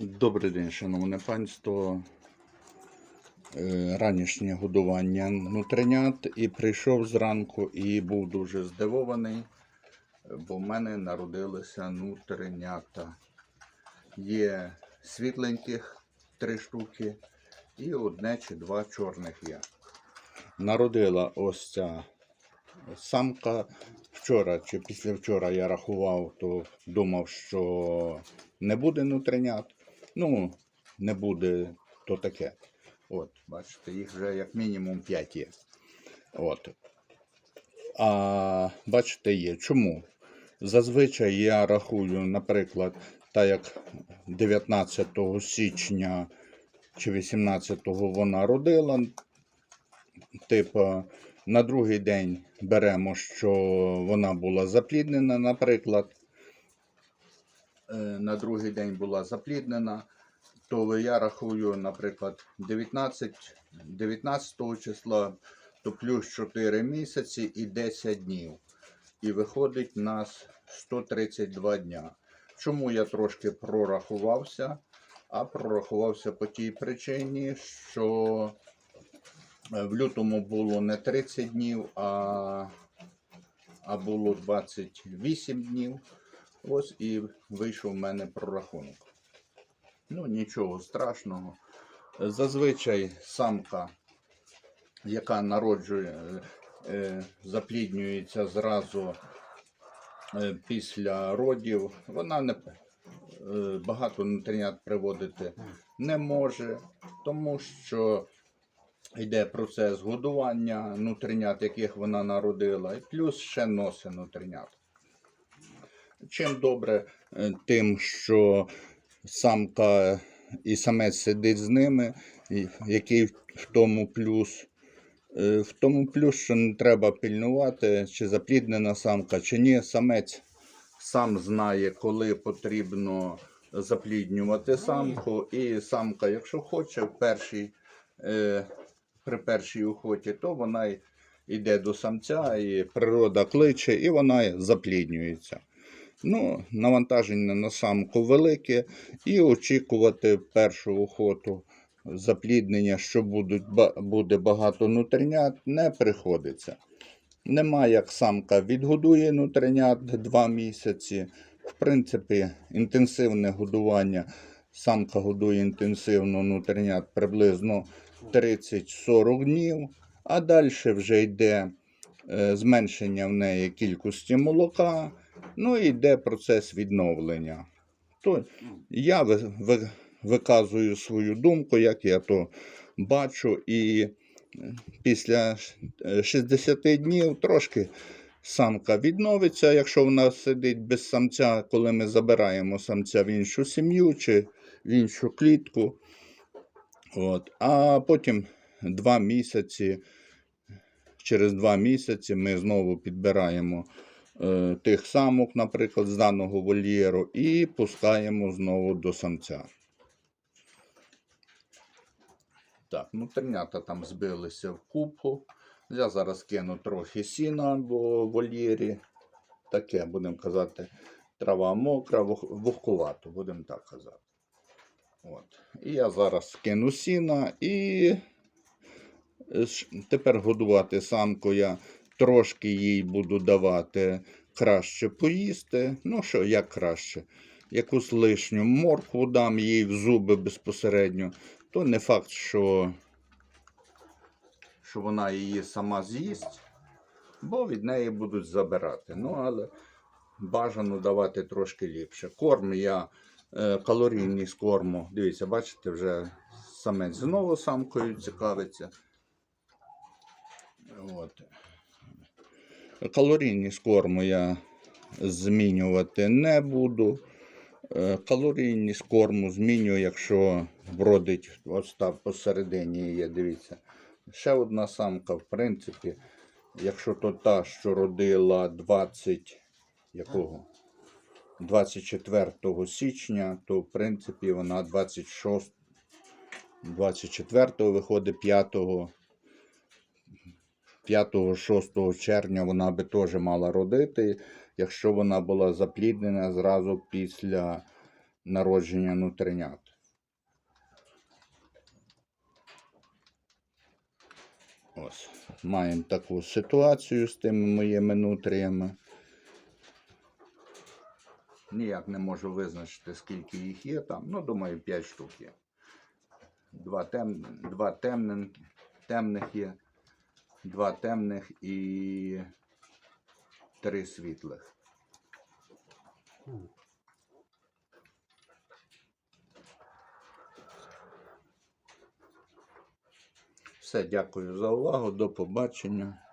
Добрий день, шановне панство. Е, Ранішнє годування нутринят і прийшов зранку і був дуже здивований, бо в мене народилися нутринята. Є світленьких три штуки і одне чи два чорних є. Народила ось ця самка. Вчора чи післявчора я рахував, то думав, що не буде нутринят. Ну, не буде, то таке. От, бачите, їх вже як мінімум 5 є. От. А бачите, є. Чому? Зазвичай я рахую, наприклад, так як 19 січня чи 18 вона родила, типу, на другий день беремо, що вона була запліднена, наприклад. Е, На другий день була запліднена, то я рахую, наприклад, 19, 19 числа, то плюс 4 місяці і 10 днів. І виходить у нас 132 дня. Чому я трошки прорахувався? А прорахувався по тій причині, що е, в лютому було не 30 днів, а, а було 28 днів. Ось і вийшов в мене прорахунок. Ну, нічого страшного. Зазвичай самка, яка народжує, е, е, запліднюється зразу е, після родів, вона не багато нутринят приводити не може, тому що йде процес годування нутринят, яких вона народила, і плюс ще носи нутринят. Чим добре, е, тим, що самка і самець сидить з ними, який в тому плюс. Е, В тому плюс, що не треба пільнувати, чи запліднена самка, чи ні. Самець сам знає, коли потрібно запліднювати самку. І самка, якщо хоче, в першій, е, при першій охоті, то вона йде до самця, і природа кличе, і вона запліднюється. Ну, навантаження на самку велике, і очікувати першу охоту запліднення, що будуть, буде багато нутринят, не приходиться. Нема як самка відгодує нутринят 2 місяці. В принципі, інтенсивне годування. Самка годує інтенсивно нутринят приблизно 30-40 днів, а далі вже йде е, зменшення в неї кількості молока, ну і йде процес відновлення. То я ви- ви- виказую свою думку, як я то бачу, і е, після е, 60 днів трошки самка відновиться, якщо вона сидить без самця, коли ми забираємо самця в іншу сім'ю чи в іншу клітку. От. А потім два місяці, через два місяці ми знову підбираємо е, тих самок, наприклад, з даного вольєру, і пускаємо знову до самця. Так, ну тернята там збилися в купу. Я зараз кину трохи сіна, бо вольєрі таке, будемо казати, трава мокра, вух- вухкувато, будемо так казати. От. І я зараз кину сіна і е, тепер годувати самку я трошки їй буду давати краще поїсти. Ну що, як краще? Якусь лишню моркву дам їй в зуби безпосередньо, то не факт, що, що вона її сама з'їсть, бо від неї будуть забирати. Ну, але бажано давати трошки ліпше. Корм я е, калорійний з корму. Дивіться, бачите, вже самець знову самкою цікавиться. От. Калорійність корму я змінювати не буду. Е, Калорійність корму змінюю, якщо вродить ось посередині є, дивіться. Ще одна самка, в принципі, якщо то та, що родила 20 якого? 24 січня, то в принципі вона 26, 24 виходить 5 5-6 червня вона би теж мала родити, якщо вона була запліднена зразу після народження нутринят. Ось, маємо таку ситуацію з тими моїми нутріями. Ніяк не можу визначити, скільки їх є там. Ну, думаю, 5 штук є. Два, тем... Два темних, темних є, два темних і три світлих. Все, дякую за увагу. До побачення.